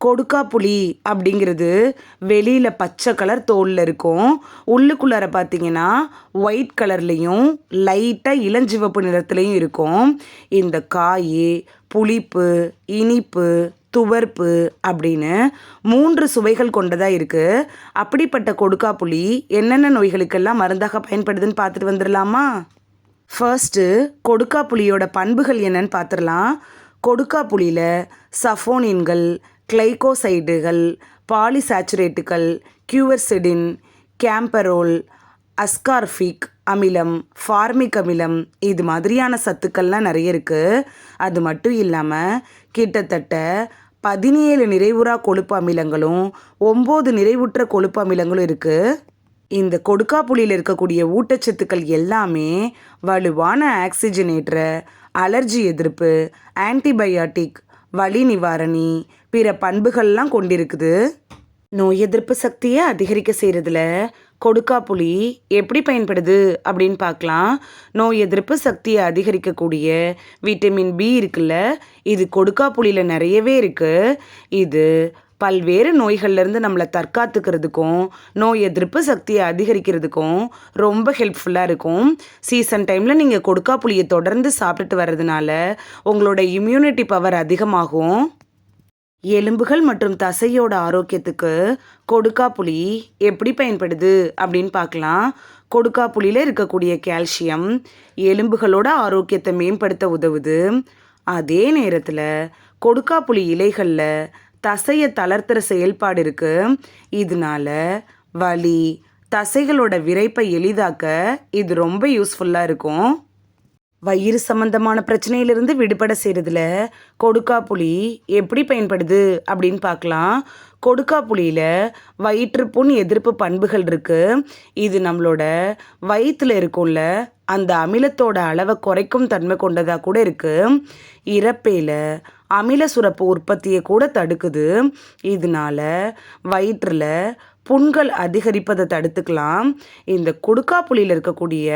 கொடுக்கா புளி அப்படிங்கிறது வெளியில் பச்சை கலர் தோலில் இருக்கும். உள்ளுக்குள்ளார பார்த்தீங்கன்னா ஒயிட் கலர்லேயும் லைட்டாக இளஞ்சிவப்பு நிறத்துலையும் இருக்கும். இந்த காய் புளிப்பு இனிப்பு துவர்ப்பு அப்படின்னு மூன்று சுவைகள் கொண்டதாக இருக்குது அப்படிப்பட்ட கொடுக்கா புளி என்னென்ன நோய்களுக்கெல்லாம் மருந்தாக பயன்படுதுன்னு பார்த்துட்டு வந்துடலாமா ஃபர்ஸ்ட்டு கொடுக்கா புளியோட பண்புகள் என்னன்னு பார்த்துடலாம் கொடுக்கா புளியில் சஃபோனின்கள் கிளைகோசைடுகள் பாலிசாச்சுரேட்டுகள் கியூவர்சிடின் கேம்பரோல் அஸ்கார்பிக் அமிலம் ஃபார்மிக் அமிலம் இது மாதிரியான சத்துக்கள்லாம் நிறைய இருக்குது அது மட்டும் இல்லாமல் கிட்டத்தட்ட பதினேழு நிறைவுறா கொழுப்பு அமிலங்களும் ஒம்பது நிறைவுற்ற கொழுப்பு அமிலங்களும் இருக்குது இந்த கொடுக்காப்புளியில் இருக்கக்கூடிய ஊட்டச்சத்துக்கள் எல்லாமே வலுவான ஆக்சிஜனேற்ற அலர்ஜி எதிர்ப்பு ஆன்டிபயாட்டிக் வலி நிவாரணி. பிற பண்புகள்லாம் கொண்டிருக்குது. நோய் எதிர்ப்பு சக்தியை அதிகரிக்க செய்கிறதுல கொடுக்காப்புளி எப்படி பயன்படுது அப்படின்னு பார்க்கலாம். நோய் எதிர்ப்பு சக்தியை அதிகரிக்கக்கூடிய விட்டமின் பி இருக்குல்ல இது கொடுக்காப்புளியில் நிறையவே இருக்குது இது பல்வேறு நோய்கள்லேருந்து நம்மளை தற்காத்துக்கிறதுக்கும் நோய் எதிர்ப்பு சக்தியை அதிகரிக்கிறதுக்கும் ரொம்ப ஹெல்ப்ஃபுல்லாக இருக்கும். சீசன் டைமில் நீங்கள் கொடுக்கா புளியை தொடர்ந்து சாப்பிட்டுட்டு வர்றதுனால உங்களோட இம்யூனிட்டி பவர் அதிகமாகும். எலும்புகள் மற்றும் தசையோட ஆரோக்கியத்துக்கு கொடுக்கா புளி எப்படி பயன்படுது அப்படின்னு பார்க்கலாம். கொடுக்கா புளியில் இருக்கக்கூடிய கால்சியம் எலும்புகளோட ஆரோக்கியத்தை மேம்படுத்த உதவுது. அதே நேரத்தில் கொடுக்கா புளி இலைகளில் தசையை தளர்த்துற செயல்பாடு இருக்கு. இதனால வலி தசைகளோட விரைப்பை எளிதாக்க இது ரொம்ப யூஸ்ஃபுல்லாக இருக்கும். வயிறு சம்பந்தமான பிரச்சனையிலிருந்து விடுபட செய்கிறதுல கொடுக்கா புளி எப்படி பயன்படுது அப்படின்னு பார்க்கலாம். கொடுக்கா புளியில் வயிற்றுப்புண் எதிர்ப்பு பண்புகள் இருக்குது இது நம்மளோட வயிற்றில் இருக்கும்ல அந்த அமிலத்தோட அளவை குறைக்கும் தன்மை கொண்டதாக கூட இருக்குது இறப்பையில் அமில சுரப்பு உற்பத்தியை கூட தடுக்குது. இதனால வயிற்றில் புண்கள் அதிகரிப்பதை தடுத்துக்கலாம். இந்த கொடுக்காப்புளியில் இருக்கக்கூடிய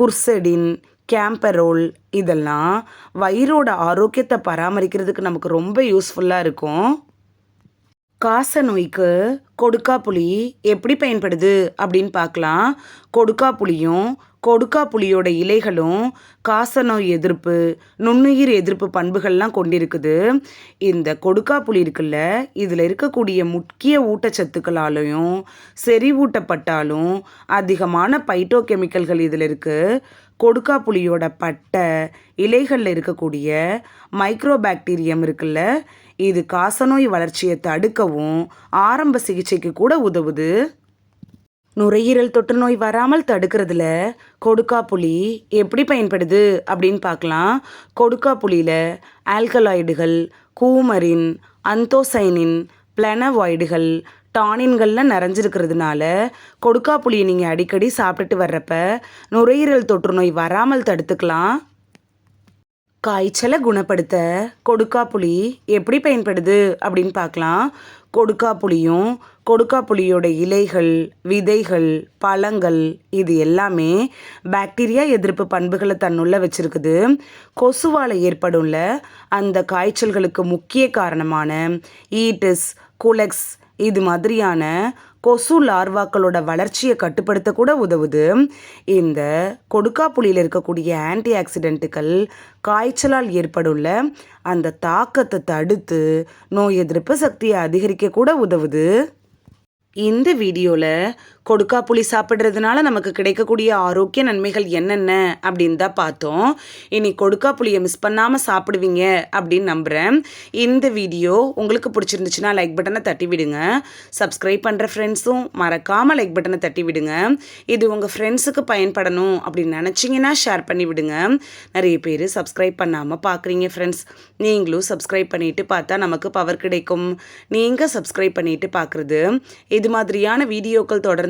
குர்செடின் கேம்பரோல் இதெல்லாம் வயிறோட ஆரோக்கியத்தை பராமரிக்கிறதுக்கு நமக்கு ரொம்ப யூஸ்ஃபுல்லாக இருக்கும். காச நோய்க்கு கொடுக்காப்புளி எப்படி பயன்படுது அப்படின்னு பார்க்கலாம். கொடுக்காப்புளியும் கொடுக்கா புளியோட இலைகளும் காசநோய் எதிர்ப்பு நுண்ணுயிர் எதிர்ப்பு பண்புகள்லாம் கொண்டிருக்குது. இந்த கொடுக்கா புளி இருக்குல்ல இதில் இருக்கக்கூடிய முக்கிய ஊட்டச்சத்துக்களாலையும் செறிவூட்டப்பட்டாலும் அதிகமான பைட்டோ கெமிக்கல்கள் இதில் இருக்குது கொடுக்கா புளியோட பட்டை இலைகளில் இருக்கக்கூடிய மைக்ரோபாக்டீரியம் இருக்குல்ல இது காசநோய் வளர்ச்சியை தடுக்கவும் ஆரம்ப சிகிச்சைக்கு கூட உதவுது. நுரையீரல் தொற்று நோய் வராமல் தடுக்கிறதுல கொடுக்கா புளி எப்படி பயன்படுது அப்படின்னு பார்க்கலாம். கொடுக்கா புளியில் ஆல்கலாய்டுகள் கூமரின் அந்தோசைனின் பிளனவாய்டுகள் டானின்கள்லாம் நிறைஞ்சிருக்கிறதுனால கொடுக்கா புளியை நீங்கள் அடிக்கடி சாப்பிட்டுட்டு வர்றப்ப நுரையீரல் தொற்று நோய் வராமல் தடுத்துக்கலாம். காய்ச்சலை குணப்படுத்த கொடுக்காப்புளி எப்படி பயன்படுது அப்படின்னு பார்க்கலாம். கொடுக்காப்புளியும் கொடுக்காப்புளியோட இலைகள் விதைகள் பழங்கள் இது எல்லாமே பாக்டீரியா எதிர்ப்பு பண்புகளை தன்னுள்ள வச்சிருக்குது. கொசுவால் ஏற்படும்ல அந்த காய்ச்சல்களுக்கு முக்கிய காரணமான ஈட்டிஸ் குலெக்ஸ் இது மாதிரியான கொசு லார்வாக்களோட வளர்ச்சியை கட்டுப்படுத்த கூட உதவுது. இந்த கொடுக்காப்புளியில் இருக்கக்கூடிய ஆன்டி ஆக்சிடென்ட்டுகள் காய்ச்சலால் ஏற்படுள்ள அந்த தாக்கத்தை தடுத்து நோய் எதிர்ப்பு சக்தியை அதிகரிக்க கூட உதவுது. இந்த வீடியோவில் கொடுக்கா புளி சாப்பிட்றதுனால நமக்கு கிடைக்கக்கூடிய ஆரோக்கிய நன்மைகள் என்னென்ன அப்படின்னு தான் பார்த்தோம். இனி கொடுக்கா புளியை மிஸ் பண்ணாமல் சாப்பிடுவீங்க அப்படின்னு நம்புகிறேன் இந்த வீடியோ உங்களுக்கு பிடிச்சிருந்துச்சுன்னா லைக் பட்டனை தட்டி விடுங்க. சப்ஸ்கிரைப் பண்ணுற ஃப்ரெண்ட்ஸும் மறக்காமல் லைக் பட்டனை தட்டி விடுங்க. இது உங்கள் ஃப்ரெண்ட்ஸுக்கு பயன்படணும் அப்படின்னு நினச்சிங்கன்னா ஷேர் பண்ணி விடுங்க. நிறைய பேர் சப்ஸ்கிரைப் பண்ணாமல் பார்க்குறீங்க ஃப்ரெண்ட்ஸ் நீங்களும் சப்ஸ்கிரைப் பண்ணிவிட்டு பார்த்தா நமக்கு பவர் கிடைக்கும். நீங்கள் சப்ஸ்கிரைப் பண்ணிவிட்டு பார்க்குறது இது மாதிரியான வீடியோக்கள் தொடர்ந்து